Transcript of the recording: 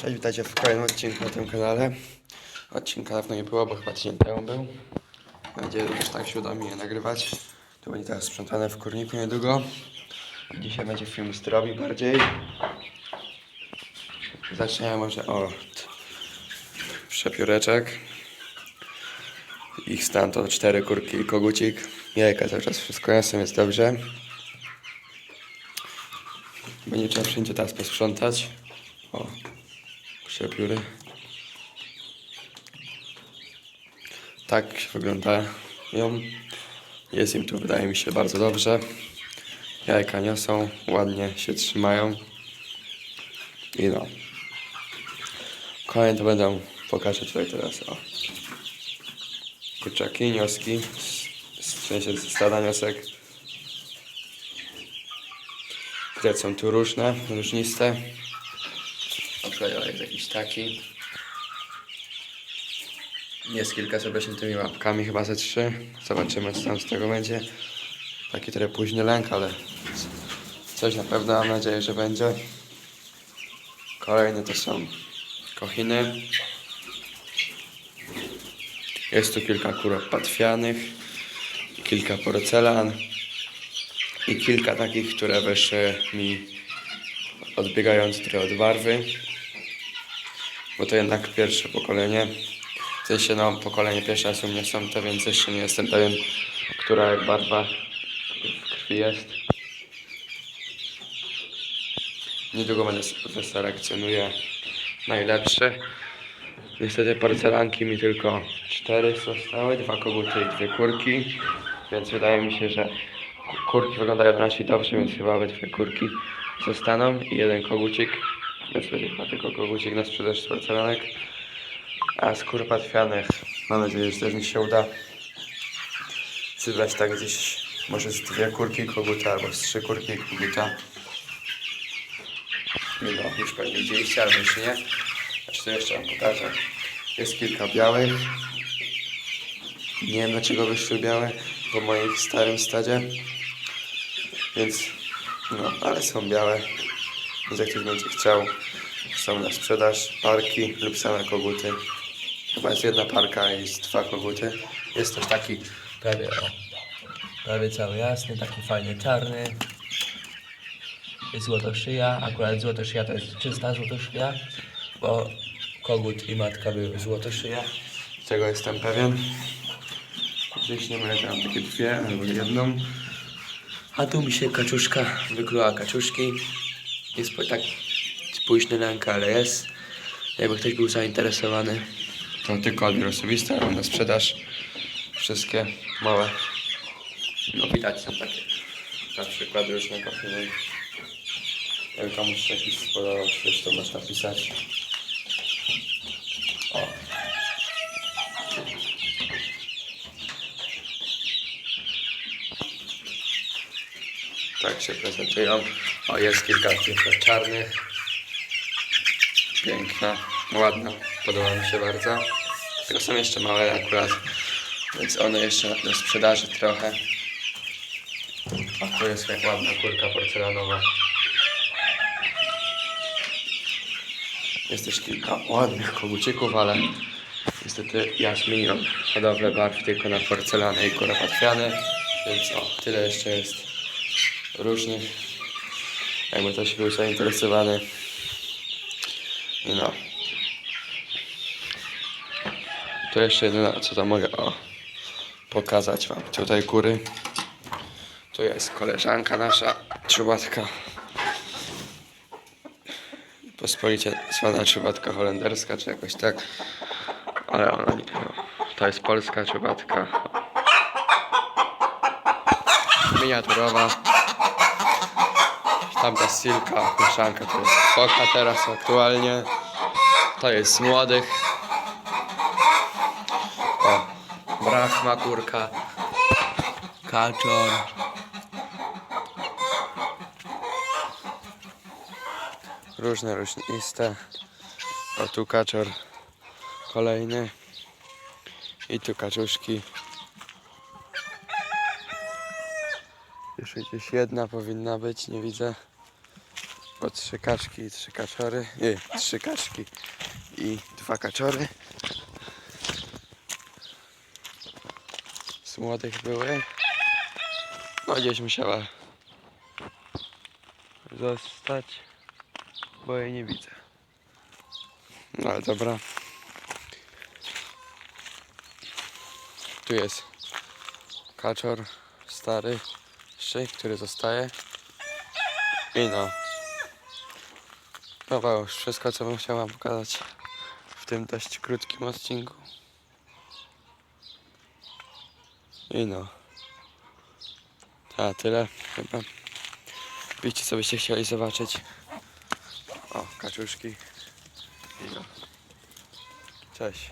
Cześć, witajcie w kolejnym odcinku na tym kanale. Odcinka dawno nie było, bo chyba tydzień temu był. Mam nadzieję, że tak się uda mi je nagrywać. To będzie teraz sprzątane w kurniku niedługo. Dzisiaj będzie film zdrowi bardziej. Zaczniemy może od przepióreczek. Ich stan to cztery kurki i kogucik. Jajka cały czas wszystko jasne, jest dobrze. Będzie trzeba wszędzie teraz posprzątać. O, przepióry. Tak wyglądają. Jest im tu, wydaje mi się, bardzo dobrze. Jajka niosą, ładnie się trzymają. I no. Kolejne to będą, pokażę tutaj teraz, o. Kurczaki, nioski, w sensie stada niosek. Które są tu różne, różniste. Jest jakiś taki. Jest kilka z obrośniętymi łapkami, chyba ze trzy. Zobaczymy, co tam z tego będzie. Taki trochę późny lęk, ale coś na pewno mam nadzieję, że będzie. Kolejne to są kochiny. Jest tu kilka kurek patwianych, kilka porcelan i kilka takich, które wyszły mi odbiegając trochę od barwy, bo to jednak pierwsze pokolenie. W sensie, no, pokolenie pierwsze raz u mnie to, więc jeszcze nie jestem pewien, która barwa w krwi jest. Niedługo będę wyselekcjonuję najlepsze. Niestety porcelanki mi tylko cztery zostały, dwa koguty i dwie kurki, więc wydaje mi się, że kurki wyglądają raczej dobrze, więc chyba obydwie kurki zostaną i jeden kogucik, więc będzie chyba tylko kogucik na sprzedaż z porcelanek. A z kur patwianych mam nadzieję, że też mi się uda wybrać tak gdzieś może z dwie kurki koguta albo z trzy kurki koguta. No, już pewnie widzieliście, albo jeszcze nie. Znaczy to jeszcze wam pokażę. Jest kilka białych. Nie wiem dlaczego wyszły białe po moim starym stadzie. Więc no, ale są białe. Więc jak ktoś będzie chciał, są na sprzedaż parki lub same koguty. Chyba jest jedna parka i jest dwa koguty. Jest też taki prawie o, prawie cały jasny, taki fajny czarny. Jest złotoszyja, akurat złotoszyja to jest czysta złotoszyja, bo kogut i matka były złotoszyja. Z tego jestem pewien. Gdzieś nie mylę, tam takie dwie albo jedną. A tu mi się kaczuszka wykluła kaczuszki. Jest tak późny lęk, ale jest. Jakby ktoś był zainteresowany, to tylko odbiór osobisty, ale na sprzedaż. Wszystkie małe. No widać są takie. Na przykład różne kochiny. Jak komuś jakiś spodobał, coś to można pisać. O. Tak się prezentują. O, jest kilka tych czarnych. Piękna, ładna. Podoba mi się bardzo. Tylko są jeszcze małe akurat, więc one jeszcze do sprzedaży trochę. A tu jest jak ładna kurka porcelanowa. Jest też kilka ładnych kogucików, ale niestety ja zmieniłem hodowlę barw tylko na porcelanę i kuropatwiane, więc o, tyle jeszcze jest różnych. Jakby ktoś był zainteresowany. No. To jeszcze jedyne, co tam mogę o, pokazać wam. Tutaj kury. Tu jest koleżanka nasza, czubatka. Pospolicie zwana czubatka holenderska, czy jakoś tak. Ale ona nie. To jest polska czubatka. Miniaturowa. Tamta silka, mieszanka to jest foka teraz aktualnie. To jest młodych. O, brachma kurka. Kaczor. Różne różniste. O tu kaczor kolejny. I tu kaczuszki. Jeszcze gdzieś jedna powinna być, nie widzę. Po trzy kaczki i trzy kaczory. Nie, trzy kaczki i dwa kaczory. Z młodych były. No gdzieś musiała zostać, bo jej nie widzę. No ale dobra. Tu jest kaczor stary, jeszcze, który zostaje. I no. Chyba już wszystko, co bym chciała pokazać w tym dość krótkim odcinku. I no. A tyle chyba. Widzicie, co byście chcieli zobaczyć. O, kaczuszki. I no. Cześć.